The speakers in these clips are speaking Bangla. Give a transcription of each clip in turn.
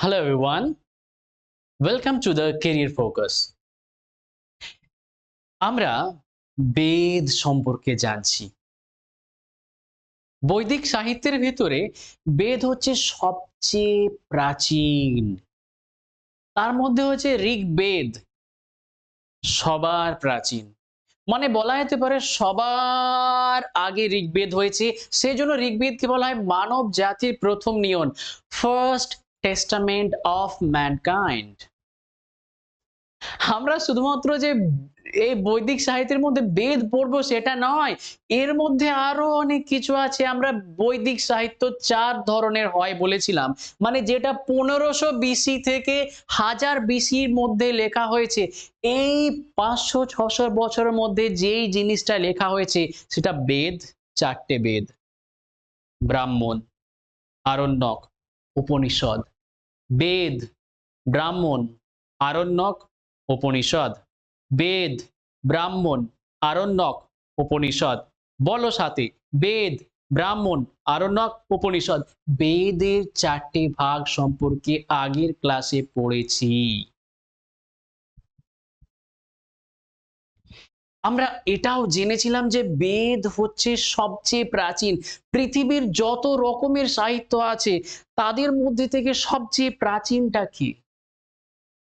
Hello, everyone. Welcome to the Career Focus. আমরা বেদ সম্পর্কে জানছি। বৈদিক সাহিত্যের ভিতরে বেদ হচ্ছে সবচেয়ে প্রাচীন। তার মধ্যে হচ্ছে ঋগ্বেদ সবার প্রাচীন। মানে বলা যেতে পারে সবার আগে ঋগ্বেদ হয়েছে। সেজন্য ঋগ্বেদকে বলা হয় মানব জাতির প্রথম নিয়ন। ফার্স্ট টেস্টামেন্ট অফ ম্যানকাইন্ড আমরা শুধুমাত্র যে এই বৈদিক সাহিত্যের মধ্যে বেদ পড়ব সেটা নয়, এর মধ্যে আরও অনেক কিছু আছে আমরা বৈদিক সাহিত্য চার ধরনের হয় বলেছিলাম। মানে যেটা পনেরোশো বিসি থেকে হাজার বিসির মধ্যে লেখা হয়েছে, এই পাঁচশো ছশো বছরের মধ্যে যেই জিনিসটা লেখা হয়েছে সেটা বেদ, চারটে বেদ, ব্রাহ্মণ, আরণ্যক, উপনিষদ। বেদ, ব্রাহ্মণ, আরণ্যক, উপনিষদ। বেদ, ব্রাহ্মণ, আরণ্যক, উপনিষদ। বলো সাথে, বেদ, ব্রাহ্মণ, আরণ্যক, উপনিষদ। বেদের চারটি ভাগ সম্পর্কে আগের ক্লাসে পড়েছি। আমরা এটাও জেনেছিলাম যে বেদ হচ্ছে সবচেয়ে প্রাচীন। পৃথিবীর যত রকমের সাহিত্য আছে, তাদের মধ্যে থেকে সবচেয়ে প্রাচীনটা কি?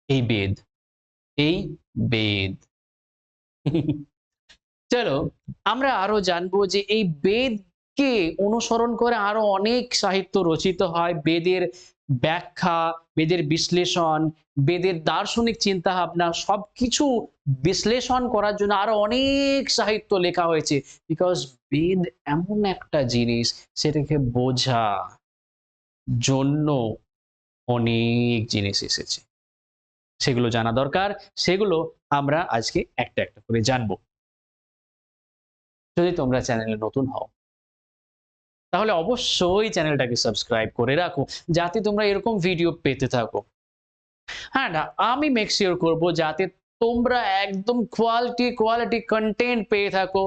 এই বেদ। এই বেদ। চলো, আমরা আরও জানব যে এই বেদকে অনুসরণ করে আরও অনেক সাহিত্য রচিত হয়। বেদের ব্যাখ্যা, বেদের বিশ্লেষণ, বেদের দার্শনিক চিন্তা ভাবনা সবকিছু বিশ্লেষণ করার জন্য আরও অনেক সাহিত্য লেখা হয়েছে। বিকজ বেদ এমন একটা জিনিস, সেটাকে বোঝা জন্য অনেক জিনিস এসেছে। সেগুলো জানা দরকার, সেগুলো আমরা আজকে একটা একটা করে জানব। যদি তোমরা চ্যানেলে নতুন হও তাহলে অবশ্যই চ্যানেলটাকে সাবস্ক্রাইব করে রাখো, যাতে তোমরা এরকম ভিডিও পেতে থাকো। হ্যাঁ না, আমি মেক শিওর করব যাতে তোমরা একদম কোয়ালিটি কোয়ালিটি কন্টেন্ট পেয়ে থাকো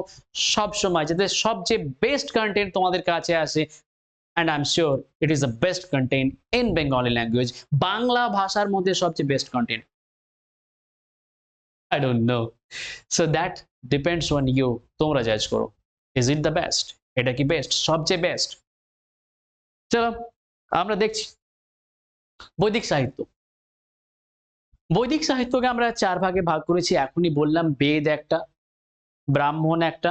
সব সময় যাতে সবচেয়ে বেস্ট কন্টেন্ট তোমাদের কাছে আসে। And I am sure it is the best content in Bengali language Bangla ভাষার মধ্যে সবচেয়ে best content I don't know so that depends on you তোমরা জাজ করো। ইজ ইট দ্য বেস্ট এটা কি বেস্ট সবচেয়ে বেস্ট চলো, আমরা দেখছি। বৈদিক সাহিত্য। বৈদিক সাহিত্যকে আমরা চার ভাগে ভাগ করেছি। এখনই বললাম, বেদ একটা, ব্রাহ্মণ একটা,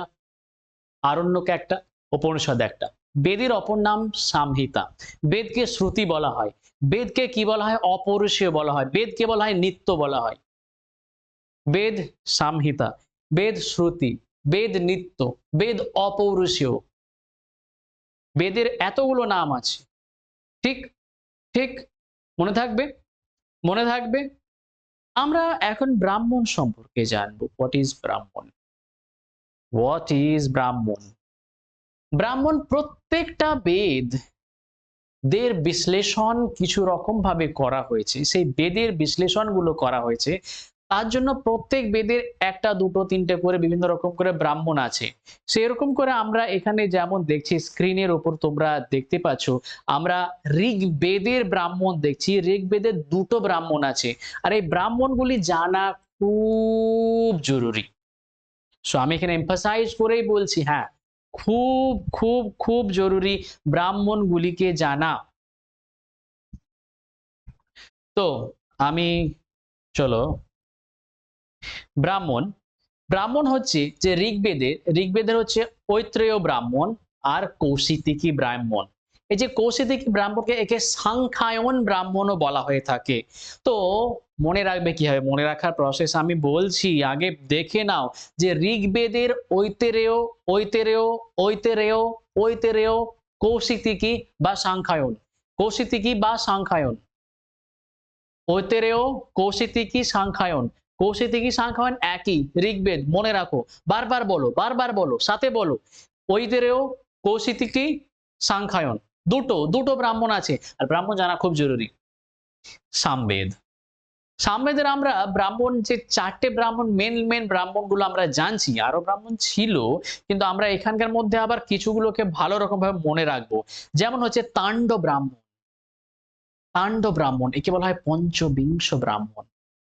আরণ্যক একটা, উপনিষদ একটা। বেদের অপর নাম সামহিতা। বেদকে শ্রুতি বলা হয়। বেদকে কি বলা হয়? অপৌরুষীয় বলা হয়। বেদকে বলা হয় নিত্য বলা হয়। বেদ সামহিতা। বেদ শ্রুতি। বেদ নিত্য। বেদ অপৌরুষীয়। বেদের এতগুলো নাম আছে। ঠিক? ঠিক? মনে থাকবে? মনে থাকবে? আমরা এখন ব্রাহ্মণ সম্পর্কে জানব। What is Brahmana? What is Brahmana? Brahmana প্রত্যেকটা বেদ, দের বিশ্লেষণ কিছু রকম ভাবে করা হয়েছে। সেই বেদের বিশ্লেষণগুলো করা হয়েছে। তার জন্য প্রত্যেক বেদের একটা, দুটো, তিনটে করে বিভিন্ন রকম করে ব্রাহ্মণ আছে। সেরকম করে আমরা এখানে যেমন দেখছি স্ক্রিনের উপর তোমরা দেখতে পাচ্ছ, আমরা ঋগ বেদের ব্রাহ্মণ দেখছি, ঋগ বেদের দুটো ব্রাহ্মণ আছে। আর এই ব্রাহ্মণগুলি জানা খুব জরুরি। সো আমি এখানে এমফাসাইজ করেই বলছি হ্যাঁ খুব খুব খুব জরুরি ব্রাহ্মণগুলিকে জানা। তো, আমি, চলো ব্রাহ্মণ। ব্রাহ্মণ হচ্ছে যে ঋগ্বেদের ঋগ্বেদের হচ্ছে ঐত্রেয় ব্রাহ্মণ আর কৌশিতিকি ব্রাহ্মণ। এই যে কৌশিতিকি ব্রাহ্মণকে একে সাংখ্যায়ন ব্রাহ্মণও বলা হয়ে থাকে। তো মনে রাখবে কি হবে মনে রাখার প্রসেস আমি বলছি, আগে দেখে নাও যে ঋগ্বেদের ঐতেরেয় ঐতেরেয় ঐতেরেয় ঐতেরেয় কৌশিতিকি বা সাংখ্যায়ন। কৌশিতিকি বা সাংখ্যায়ন। ঐতেরেয়, কৌশিতিকি, সাংখ্যায়ন। কৌশিতিকি সাংখ্যায়ন একই। ঋগ্বেদ মনে রাখো। বারবার বলো বারবার বলো, সাথে বলো। ঐতেরেয় কৌশিতিকি সাংখ্যায়ন। দুটো দুটো ব্রাহ্মণ আছে। আর ব্রাহ্মণ জানা খুব জরুরি। সামবেদ। সামবেদের আমরা ব্রাহ্মণ, যে চারটে ব্রাহ্মণ মেন মেন ব্রাহ্মণগুলো আমরা জানছি আরও ব্রাহ্মণ ছিল, কিন্তু আমরা এখানকার মধ্যে আবার কিছুগুলোকে ভালো রকম ভাবে মনে রাখব। যেমন হচ্ছে তাণ্ড ব্রাহ্মণ। তাণ্ড ব্রাহ্মণ, একে বলা হয় পঞ্চবিংশ ব্রাহ্মণ।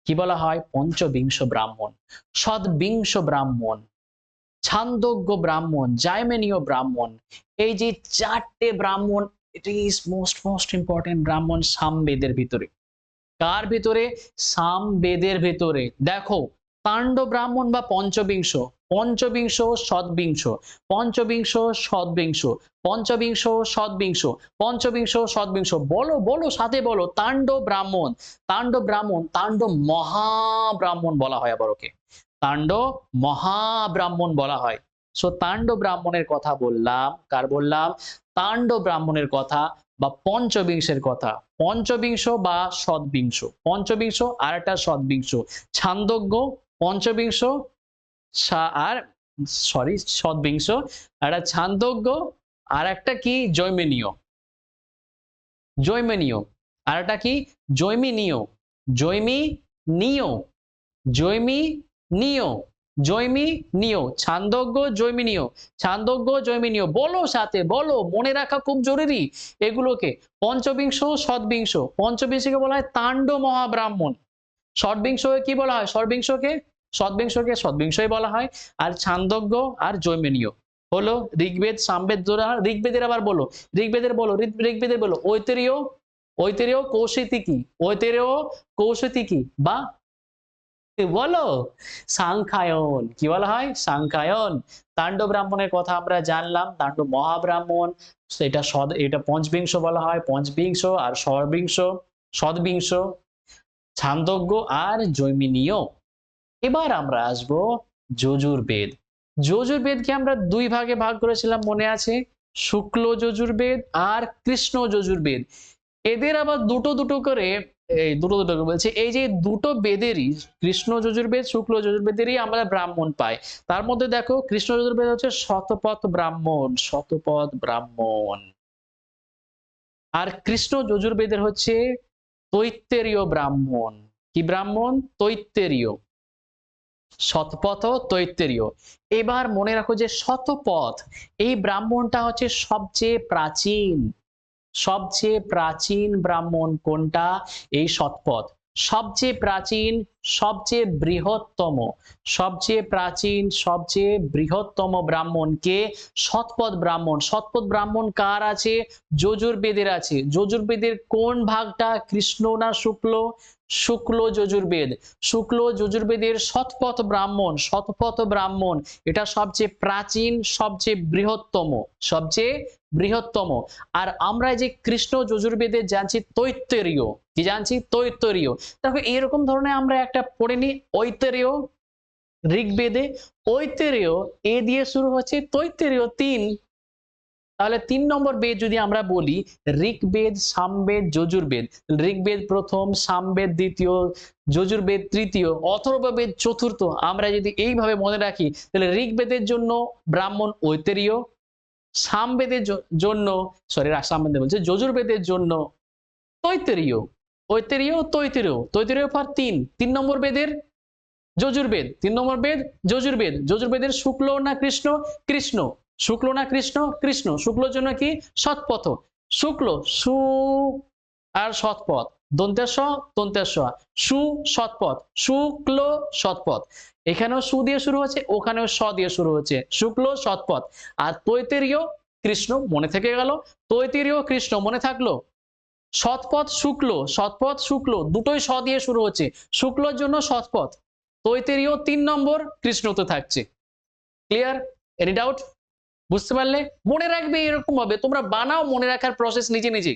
কি বলা হয়? পঞ্চবিংশ ব্রাহ্মণ। সদ্বিংশ ব্রাহ্মণ। ছান্দজ্ঞ ব্রাহ্মণ। জায়মেনীয় ব্রাহ্মণ। এই যে চারটে Brahmana it is most most important Brahmana সামবেদের ভিতরে। কার ভিতরে? সামবেদের ভিতরে। দেখো তাণ্ড ব্রাহ্মণ বা পঞ্চবিংশ পঞ্চবিংশ সদ্বিংশ পঞ্চবিংশ সদ্বিংশ পঞ্চবিংশ সদ্বিংশ পঞ্চবিংশ সদ্বিংশ বলো বলো, সাথে বলো, তাণ্ড ব্রাহ্মণ তাণ্ড ব্রাহ্মণ, তাণ্ড মহাব্রাহ্মণ বলা হয় আবার ওকে। তাণ্ড মহাব্রাহ্মণ বলা হয়। সো তাণ্ড ব্রাহ্মণের কথা বললাম, কার বললাম? তাণ্ড ব্রাহ্মণের কথা বা পঞ্চবিংশের কথা। পঞ্চবিংশ বা সদ্বিংশ পঞ্চবিংশ আর একটা সদ্বিংশ ছান্দজ্ঞ, পঞ্চবিংশ আর সরি সদ্বিংশ একটা ছান্দজ্ঞ আর একটা কি? জৈমিনীয়। জৈমিনীয়। আর একটা কি? জৈমিনীয়। জৈমি নিয় জৈমি নিয় জৈমি নিয় ছান্দজ্ঞ, জৈমিনীয়। ছান্দজ্ঞ, জৈমিনীয়। বলো সাথে, বলো। মনে রাখা খুব জরুরি এগুলোকে। পঞ্চবিংশ সদ্বিংশ পঞ্চবিংশকে বলা হয় তাণ্ড মহাব্রাহ্মণ। ষডবিংশকে কি বলা হয়? ষডবিংশকে সদ্বিংশকে সদ্বিংশই বলা হয়, আর ছান্দজ্ঞ আর জৈমিনীয়। হলো ঋগ্বেদ, সামবেদ জোড়া ঋগ্বেদের আবার বলো, ঋগ্বেদের বলো ঋগ- ঋগ্বেদের বলো ঐতরীয় ঐতরীয় কৌশিতিকি ঐতরীয় কৌশিতিকি বা বলো, সাংখ্যায়ন, কি বলা হয়? সাংখ্যায়ন। তাণ্ডব ব্রাহ্মণের কথা আমরা জানলাম, তাণ্ডব মহাব্রাহ্মণ, সেটা সদ এটা পঞ্চবিংশ বলা হয়, পঞ্চবিংশ আর সর্বিংশ সদ্বিংশ ছান্দজ্ঞ আর জৈমিনীয়। এবার আমরা আসব যজুর্বেদ যজুর্বেদকে আমরা দুই ভাগে ভাগ করেছিলাম, মনে আছে? শুক্ল যজুর্বেদ আর কৃষ্ণ যজুর্বেদ এদের আবার দুটো দুটো করে, এই দুটো দুটো করে বলছে, এই যে দুটো বেদেরই, কৃষ্ণ যজুর্বেদ শুক্ল যজুর্বেদেরই আমরা ব্রাহ্মণ পাই। তার মধ্যে দেখো, কৃষ্ণ যজুর্বেদ হচ্ছে শতপথ ব্রাহ্মণ শতপথ ব্রাহ্মণ। আর কৃষ্ণ যজুর্বেদের হচ্ছে তৈত্তেরীয় ব্রাহ্মণ। কি ব্রাহ্মণ? তৈত্তেরীয়। শতপথ তৈত্তেরীয়। এবার মনে রাখো যে শতপথ এই ব্রাহ্মণটা হচ্ছে সবচেয়ে প্রাচীন। সবচেয়ে প্রাচীন ব্রাহ্মণ কোনটা? এই শতপথ সবচেয়ে প্রাচীন, সবচেয়ে বৃহত্তম, সবচেয়ে প্রাচীন, সবচেয়ে বৃহত্তম ব্রাহ্মণ কে? শতপথ ব্রাহ্মণ। শতপথ ব্রাহ্মণ কার আছে? যজুর্বেদের আছে। যজুর্বেদের কোন ভাগটা, কৃষ্ণ না শুক্ল? শুক্ল যজুর্বেদ। শুক্ল যজুর্বেদের শতপথ ব্রাহ্মণ শতপথ ব্রাহ্মণ। এটা সবচেয়ে প্রাচীন, সবচেয়ে বৃহত্তম সবচেয়ে বৃহত্তম। আর আমরা যে কৃষ্ণ যজুর্বেদে জানছি তৈত্তরীয়। কি জানছি? তৈত্তরীয়। দেখো, এরকম ধরনের আমরা একটা পড়ে নিই ঐতরীয় ঋগ্বেদে। ঐতরীয় এ দিয়ে শুরু হচ্ছে তৈত্তরীয় তিন তাহলে তিন নম্বর বেদ যদি আমরা বলি, ঋগ্বেদ, সামবেদ, যজুর্বেদ। ঋগ্বেদ প্রথম, সামবেদ দ্বিতীয়, যজুর্বেদ তৃতীয়, অথর্ববেদ চতুর্থ। আমরা যদি এইভাবে মনে রাখি, তাহলে ঋগ্বেদের জন্য ব্রাহ্মণ ঐতরীয়, সামবেদের জন্য সরি সামবেদ বলছে, যজুর্বেদের জন্য তৈতেরীয়। ঐতরীয় তৈতরীয়। তৈতরীয় পর তিন। তিন নম্বর বেদের, যজুর্বেদ। তিন নম্বর বেদ, যজুর্বেদ। যজুর্বেদের শুক্ল না কৃষ্ণ? কৃষ্ণ। শুক্ল না কৃষ্ণ? কৃষ্ণ। শুক্লর জন্য কি? সৎপথ। শুক্ল সু আর সৎপথ। দন্তেশ দন্তেশ সু সৎপথ। শুক্ল সৎপথ। এখানেও সু দিয়ে শুরু হচ্ছে, ওখানেও স দিয়ে শুরু হচ্ছে। শুক্ল সৎপথ। আর তৈতেরীয় কৃষ্ণ মনে থেকে গেল। তৈতেরীয় কৃষ্ণ মনে থাকল? সৎপথ শুক্ল। সৎপথ শুক্ল। দুটোই স দিয়ে শুরু হচ্ছে। শুক্লর জন্য সৎপথ। তৈতেরীয় তিন নম্বর কৃষ্ণ তো থাকছে। ক্লিয়ার এনি ডাউট বুঝতে পারলে? মনে রাখবে এরকম হবে তোমরা বানাও, মনে রাখার প্রসেস নিজে নিজে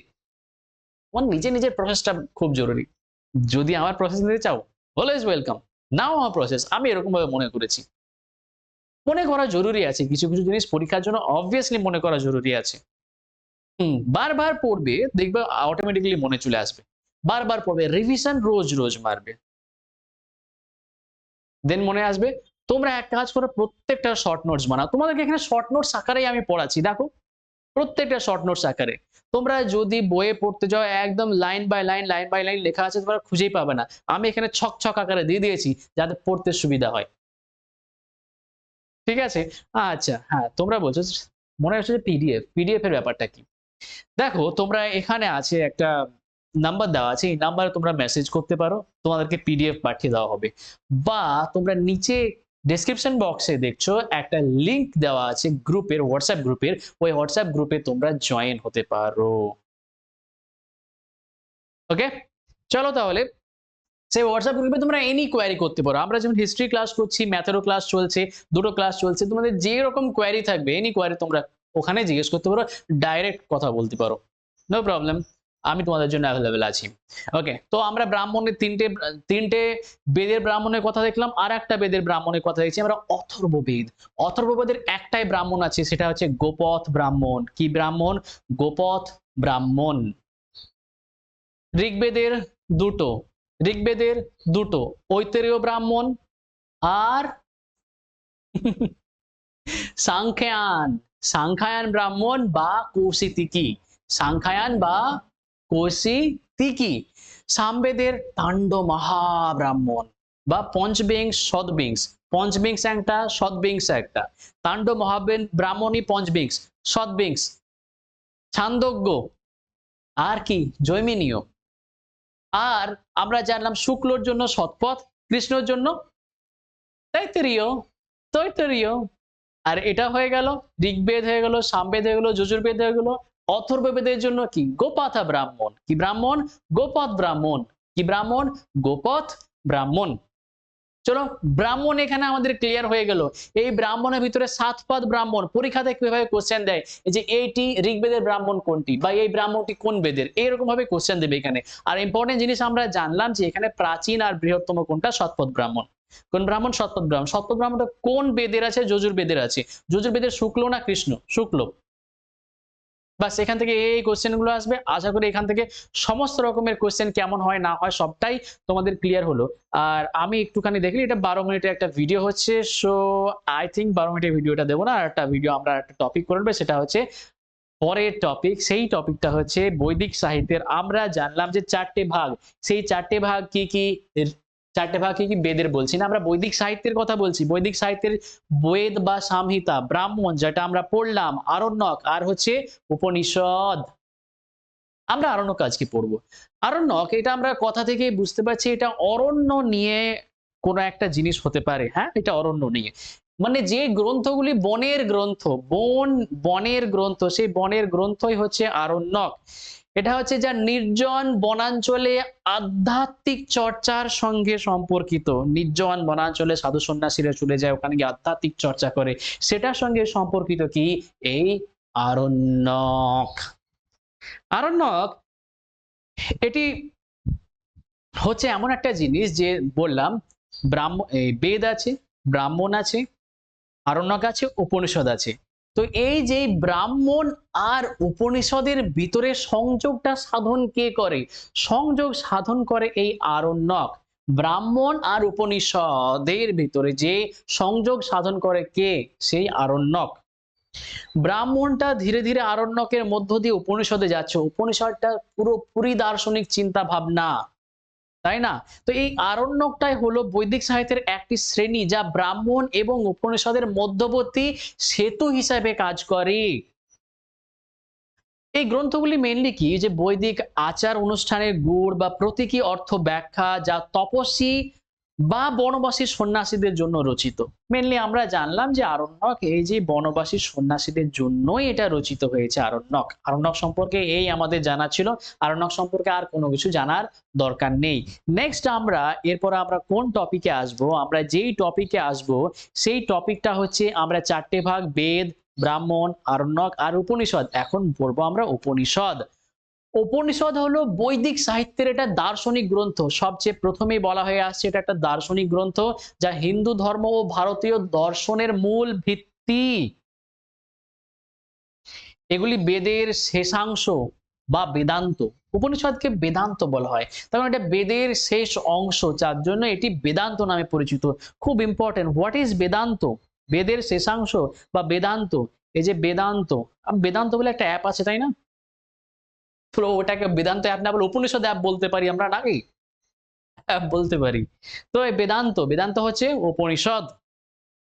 তোমার নিজে নিজের প্রসেসটা খুব জরুরি। যদি আমার প্রসেস নিতে চাও অলওয়েজ ওয়েলকাম নাও আমার প্রসেস আমি এরকম ভাবে মনে করেছি। মনে করা জরুরি আছে। কিছু কিছু জিনিস পরীক্ষার জন্য অবভিয়াসলি মনে করা জরুরি আছে। হুম, বারবার পড়বে, দেখবে অটোমেটিক্যালি মনে চলে আসবে। বারবার পড়বে রিভিশন রোজ রোজ মারবে। দেন মনে আসবে তোমরা এক কাজ করো, প্রত্যেকটা শর্ট নোটস বানাও। তোমাদেরকে এখানে শর্ট নোটস আকারেই আমি পড়াচ্ছি, দেখো। প্রত্যেকটা শর্ট নোটস আকারে। তোমরা যদি বইয়ে পড়তে যাও, একদম line by line line by line লেখা আছে, তোমরা খুঁজেই পাবে না। আমি এখানে ছক ছক আকারে দিয়ে দিয়েছি, যাতে পড়তে সুবিধা হয়। ঠিক আছে? আচ্ছা হ্যাঁ তোমরা বলছো, মনে হচ্ছে যে পিডিএফ পিডিএফ এর ব্যাপারটা কি? দেখো, তোমরা এখানে আছে একটা নাম্বার দেওয়া আছে, এই নাম্বারে তোমরা মেসেজ করতে পারো, তোমাদেরকে পিডিএফ পাঠিয়ে দেওয়া হবে। বা তোমরা নিচে ডেসক্রিপশন বক্সে দেখছ একটা লিংক দেওয়া আছে গ্রুপের হোয়াটসঅ্যাপ গ্রুপের ওই হোয়াটসঅ্যাপ গ্রুপে তোমরা জয়েন হতে পারো। ওকে চলো তাহলে। সেই হোয়াটসঅ্যাপ গ্রুপে তোমরা এনি কোয়ারি করতে পারো। আমরা যেমন হিস্ট্রি ক্লাস করছি ম্যাথেরও ক্লাস চলছে, দুটো ক্লাস চলছে, তোমাদের যে রকম কোয়ারি থাকবে এনি কোয়ারি তোমরা ওখানে জিজ্ঞেস করতে পারো ডাইরেক্ট কথা বলতে পারো। নো প্রবলেম আমি তোমাদের জন্য অ্যাভেলেবেল আছি। ওকে তো আমরা ব্রাহ্মণের তিনটে তিনটে বেদের ব্রাহ্মণের কথা দেখলাম, আর একটা বেদের ব্রাহ্মণের কথা দেখছি, আমরা অথর্ববেদ অথর্ববেদের একটাই ব্রাহ্মণ আছে, সেটা হচ্ছে গোপথ ব্রাহ্মণ। কি ব্রাহ্মণ? গোপথ ব্রাহ্মণ। ঋগ্বেদের দুটো ঋগ্বেদের দুটো ঐতরীয় ব্রাহ্মণ আর সাংখ্যায়ন। সাংখ্যায়ন ব্রাহ্মণ বা কৌশিতিকি সাংখ্যায়ন বা কৌশিতিকি সামবেদের তাণ্ড মহাব্রাহ্মণ বা পঞ্চবিংশ সদবিংশ পঞ্চবিংশ একটা সদবিংশ একটা। তাণ্ড মহাবেন ব্রাহ্মণী পঞ্চবিংশ সদবিংশ ছান্দজ্ঞ, আর কি, জৈমিনীয়। আর আমরা জানলাম শুক্লর জন্য সৎপথ কৃষ্ণর জন্য তৈতরীয় তৈতরীয়। আর এটা হয়ে গেল, ঋগ্বেদ হয়ে গেল, সামবেদ হয়ে গেল, যজুর্বেদ হয়ে গেল অথর্ববেদের জন্য কি? গোপাথা ব্রাহ্মণ। কি ব্রাহ্মণ? গোপথ ব্রাহ্মণ। কি ব্রাহ্মণ? গোপথ ব্রাহ্মণ। চলো, ব্রাহ্মণ এখানে আমাদের ক্লিয়ার হয়ে গেল। এই ব্রাহ্মণের ভিতরে সাত পদ ব্রাহ্মণ। পরীক্ষাতে কীভাবে কোশ্চেন দেয়। যে এইটি ঋগ্বেদের ব্রাহ্মণ কোনটি? বা এই ব্রাহ্মণটি কোন বেদের? এইরকম ভাবে কোশ্চেন দেবে এখানে। আর ইম্পর্টেন্ট জিনিস আমরা জানলাম যে এখানে প্রাচীন আর বৃহত্তম কোনটা? সৎপদ ব্রাহ্মণ। কোন ব্রাহ্মণ? সৎপদ ব্রাহ্মণ। সৎপদ ব্রাহ্মণটা কোন বেদের আছে? যজুর বেদের আছে। যজুর বেদের শুক্ল না কৃষ্ণ? শুক্ল। বাস এখান থেকে এই কোশ্চেনগুলো আসবে। আশা করি এখান থেকে সমস্ত রকমের কোশ্চেন কেমন হয়, না হয় সবটাই তোমাদের ক্লিয়ার হলো। আর আমি একটুখানি দেখি, এটা বারো মিনিটের একটা ভিডিও হচ্ছে। সো আই থিঙ্ক বারো মিনিটের ভিডিওটা দেবো না। আর একটা ভিডিও আমরা একটা টপিক করবে সেটা হচ্ছে পরের টপিক সেই টপিকটা হচ্ছে বৈদিক সাহিত্যের। আমরা জানলাম যে চারটে ভাগ। সেই চারটে ভাগ কি কি চারটে ভাগ কি বেদের বলছি না? আমরা বৈদিক সাহিত্যের কথা বলছি। বৈদিক সাহিত্যের বেদ বা সামহিতা, ব্রাহ্মণ যেটা আমরা পড়লাম, আরণ্যক, আর হচ্ছে উপনিষদ। আমরা আরণ্যক আজকে পড়ব। আরণ্যক, এটা আমরা কথা থেকে বুঝতে পারছি, এটা অরণ্য নিয়ে কোনো একটা জিনিস হতে পারে হ্যাঁ? এটা অরণ্য নিয়ে। মানে যে গ্রন্থগুলি বনের গ্রন্থ, বন, বনের গ্রন্থ, সেই বনের গ্রন্থই হচ্ছে আরণ্যক। এটা হচ্ছে যা নির্জন বনাঞ্চলে আধ্যাত্মিক চর্চার সঙ্গে সম্পর্কিত। নির্জন বনাঞ্চলে সাধু সন্ন্যাসীরা চলে যায়, ওখানে গিয়ে আধ্যাত্মিক চর্চা করে। সেটার সঙ্গে সম্পর্কিত কি? এই আরণ্যক। আরণ্যক, এটি হচ্ছে এমন একটা জিনিস যে বললাম, ব্রাহ্ম বেদ আছে, ব্রাহ্মণ আছে, আরণ্যক আছে, উপনিষদ আছে। তো এই যে ব্রাহ্মণ আর উপনিষদের ভিতরে সংযোগটা সাধন কে করে? সংযোগ সাধন করে এই আরণ্যক। ব্রাহ্মণ আর উপনিষদের ভিতরে যে সংযোগ সাধন করে কে? সেই আরণ্যক। ব্রাহ্মণটা ধীরে ধীরে আরণ্যকের মধ্য দিয়ে উপনিষদে যাচ্ছে। উপনিষদটা পুরোপুরি দার্শনিক চিন্তা ভাবনা। তাই না? তো এই আরণ্যকটাই হলো বৈদিক সাহিত্যের একটি শ্রেণি যা ব্রাহ্মণ এবং উপনিষদের মধ্যবর্তী সেতু হিসাবে কাজ করে। এই গ্রন্থগুলি মেনলি কি? যে বৈদিক আচার অনুষ্ঠানের গুড় বা প্রতীকী অর্থ ব্যাখ্যা যা তপস্বী বা বনবাসী সন্ন্যাসীদের জন্য রচিত। মেনলি আমরা জানলাম যে আরণ্যক এই যে বনবাসী সন্ন্যাসীদের জন্যই এটা রচিত হয়েছে আরণ্যক। আরণ্যক সম্পর্কে এই আমাদের জানা ছিল। আরণ্যক সম্পর্কে আর কোনো কিছু জানার দরকার নেই। নেক্সট আমরা, এরপর আমরা কোন টপিকে আসব? আমরা যেই টপিকে আসব, সেই টপিকটা হচ্ছে আমরা চারটে ভাগ, বেদ, ব্রাহ্মণ, আরণ্যক আর উপনিষদ। এখন পড়ব আমরা উপনিষদ। উপনিষদ হলো বৈদিক সাহিত্যের এটা দার্শনিক গ্রন্থ। সবচেয়ে প্রথমেই বলা হয়ে আসছে এটা একটা দার্শনিক গ্রন্থ যা হিন্দু ধর্ম ও ভারতীয় দর্শনের মূল ভিত্তি। এগুলি বেদের শেষাংশ বা বেদান্ত। উপনিষদকে বেদান্ত বলা হয়। তার মানে এটা বেদের শেষ অংশ, যার জন্য এটি বেদান্ত নামে পরিচিত। খুব ইম্পর্টেন্ট হোয়াট ইজ বেদান্ত? বেদের শেষাংশ বা বেদান্ত। এই যে বেদান্ত বেদান্ত বলে একটা অ্যাপ আছে, তাই না? পুরো ওটাকে বেদান্ত অ্যাপ না বলে উপনিষদ অ্যাপ বলতে পারি আমরা নাকি অ্যাপ বলতে পারি। তো এই বেদান্ত বেদান্ত হচ্ছে উপনিষদ।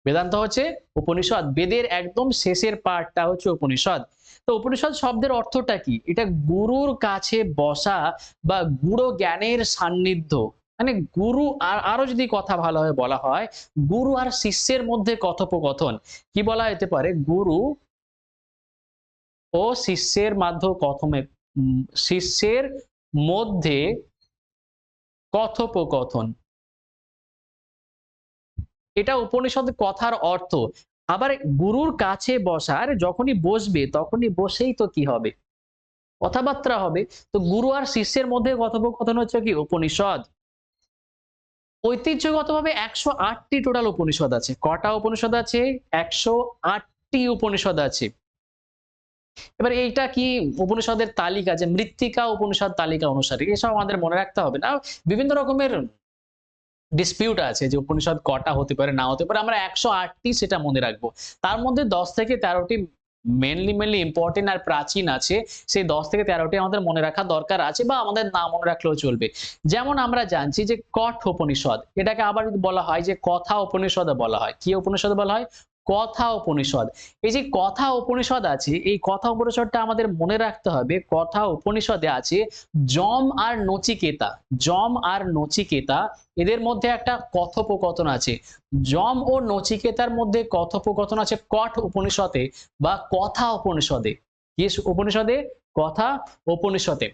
বেদান্ত হচ্ছে উপনিষদ। বেদের একদম শেষের পার্টটা হচ্ছে উপনিষদ। তো উপনিষদ শব্দের অর্থটা কি? এটা গুরুর কাছে বসা বা গুরু জ্ঞানের সান্নিধ্য। মানে গুরু আর আরও যদি কথা ভালোভাবে বলা হয় গুরু আর শিষ্যের মধ্যে কথোপকথন। কি বলা যেতে পারে? গুরু ও শিষ্যের মাধ্যমে কথমে শিষ্যের মধ্যে কথোপকথন। এটা উপনিষদ কথার অর্থ, আবার গুরুর কাছে বসার, যখনই বসবে, তখনই বসেই তো কি হবে? কথাবার্তা হবে। তো গুরু আর শিষ্যের মধ্যে কথোপকথন হচ্ছে কি? উপনিষদ। ঐতিহ্যগতভাবে একশো আটটি টোটাল উপনিষদ আছে। কটা উপনিষদ আছে? একশো আটটি উপনিষদ আছে। এবার এইটা কি উপনিষদের তালিকা? যে মৃত্তিকা উপনিষদ তালিকা অনুসারে, এসব আমাদের মনে রাখতে হবে। না, বিভিন্ন রকমের ডিসপিউট আছে যে উপনিষদ কটা হতে পারে, না হতে পারে। আমরা একশো আটটি সেটা মনে রাখব। তার মধ্যে দশ থেকে তেরোটি মেনলি মেনলি ইম্পর্টেন্ট আর প্রাচীন আছে। সেই দশ থেকে তেরোটি আমাদের মনে রাখা দরকার আছে বা আমাদের না মনে রাখলেও চলবে। যেমন আমরা জানছি যে কঠ উপনিষদ এটাকে আবার বলা হয় যে কথা উপনিষদ বলা হয়, কি উপনিষদ বলা হয়? কথা উপনিষদ। এই যে কথা উপনিষদ আছে, এই কথা উপনিষদটা আমাদের মনে রাখতে হবে। কথা উপনিষদে আছে, যম আর নচিকেতা, যম আর নচিকেতা, এদের মধ্যে একটা কথোপকথন আছে। যম ও নচিকেতার মধ্যে কথোপকথন আছে কঠ উপনিষদে বা কথা উপনিষদে। কি উপনিষদে? কথা উপনিষদে।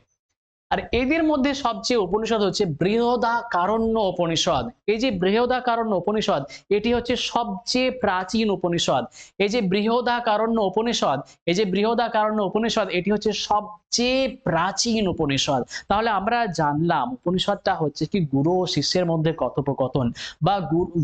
আর এদের মধ্যে সবচেয়ে উপনিষদ হচ্ছে বৃহদা কারণ্য উপনিষদ। এই যে বৃহদা কারণ্য উপনিষদ, এটি হচ্ছে সবচেয়ে প্রাচীন উপনিষদ। এই যে বৃহদা কারণ্য উপনিষদ, এই যে বৃহদা কারণ্য উপনিষদ, এটি হচ্ছে সবচেয়ে প্রাচীন উপনিষদ। তাহলে আমরা জানলাম উপনিষদটা হচ্ছে কি গুরু ও শিষ্যের মধ্যে কথোপকথন বা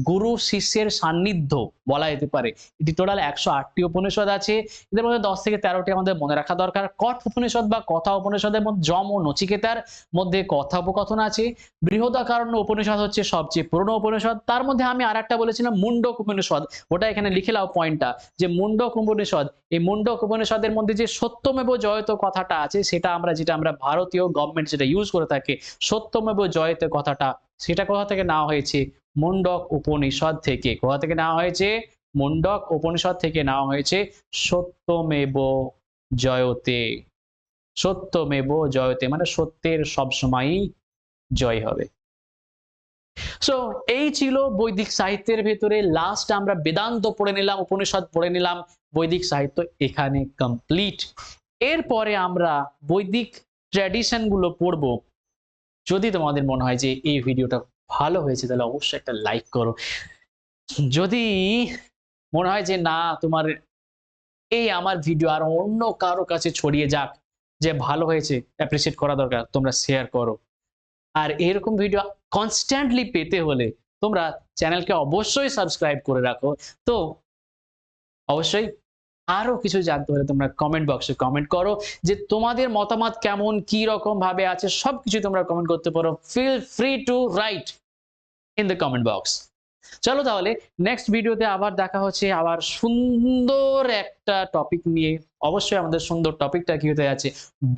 গুরু- শিষ্যের সান্নিধ্য বলা যেতে পারে। এটি টোটাল একশো আটটি উপনিষদ আছে। এদের মধ্যে দশ থেকে তেরোটি আমাদের মনে রাখা দরকার। কঠ উপনিষদ বা কথা উপনিষদের মধ্যে জম ও নচিকেতার মধ্যে কথোপকথন আছে। বৃহদাকারণ্য উপনিষদ হচ্ছে সবচেয়ে পুরনো উপনিষদ। তার মধ্যে আমি আর একটা বলেছিলাম মুন্ডক উপনিষদ। ওটা এখানে লিখে নাও পয়েন্টটা, যে মুন্ডক উপনিষদ, এই মুন্ডক উপনিষদের মধ্যে যে সত্যমেব জয়ত কথাটা আছে, সেটা আমরা, যেটা আমরা ভারতীয় গভর্নমেন্ট যেটা ইউজ করে থাকে, সত্যমেব জয়তে কথাটা, সেটা কোথা থেকে নেওয়া হয়েছে? মুন্ডক উপনিষদ থেকে। কোথা থেকে নেওয়া হয়েছে? মুন্ডক উপনিষদ থেকে নেওয়া হয়েছে সত্যমেব জয়তে। সত্যমেব জয়তে মানে সত্যের সবসময়ই জয় হবে। সো এই ছিল বৈদিক সাহিত্যের ভেতরে লাস্ট আমরা বেদান্ত পড়ে নিলাম, উপনিষদ পড়ে নিলাম, বৈদিক সাহিত্য এখানে কমপ্লিট এরপরে আমরা বৈদিক ট্র্যাডিশনগুলো পড়ব। যদি তোমাদের মনে হয় যে এই ভিডিওটা ভালো হয়েছে, তাহলে অবশ্যই একটা লাইক করো। যদি মনে হয় যে না, তোমার এই আমার ভিডিও আর অন্য কারও কাছে ছড়িয়ে যাক যে ভালো হয়েছে অ্যাপ্রিসিয়েট করা দরকার, তোমরা শেয়ার করো। আর এরকম ভিডিও কনস্ট্যান্টলি পেতে হলে তোমরা চ্যানেলকে অবশ্যই সাবস্ক্রাইব করে রাখো। তো অবশ্যই আরও কিছু জানতে হলে তোমরা কমেন্ট বক্সে কমেন্ট করো যে তোমাদের মতামত কেমন, কি রকম ভাবে আছে, সবকিছু তোমরা কমেন্ট করতে পারো। Feel free to write in the comment box চলো তাহলে নেক্সট ভিডিওতে আবার দেখা হচ্ছে আবার সুন্দর একটা টপিক নিয়ে। অবশ্যই আমাদের সুন্দর টপিকটা কি হতে যাচ্ছে?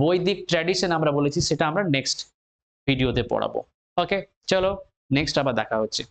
বৈদিক ট্র্যাডিশন আমরা বলেছি, সেটা আমরা নেক্সট ভিডিওতে পড়াবো। ওকে চলো নেক্সট আবার দেখা হচ্ছে।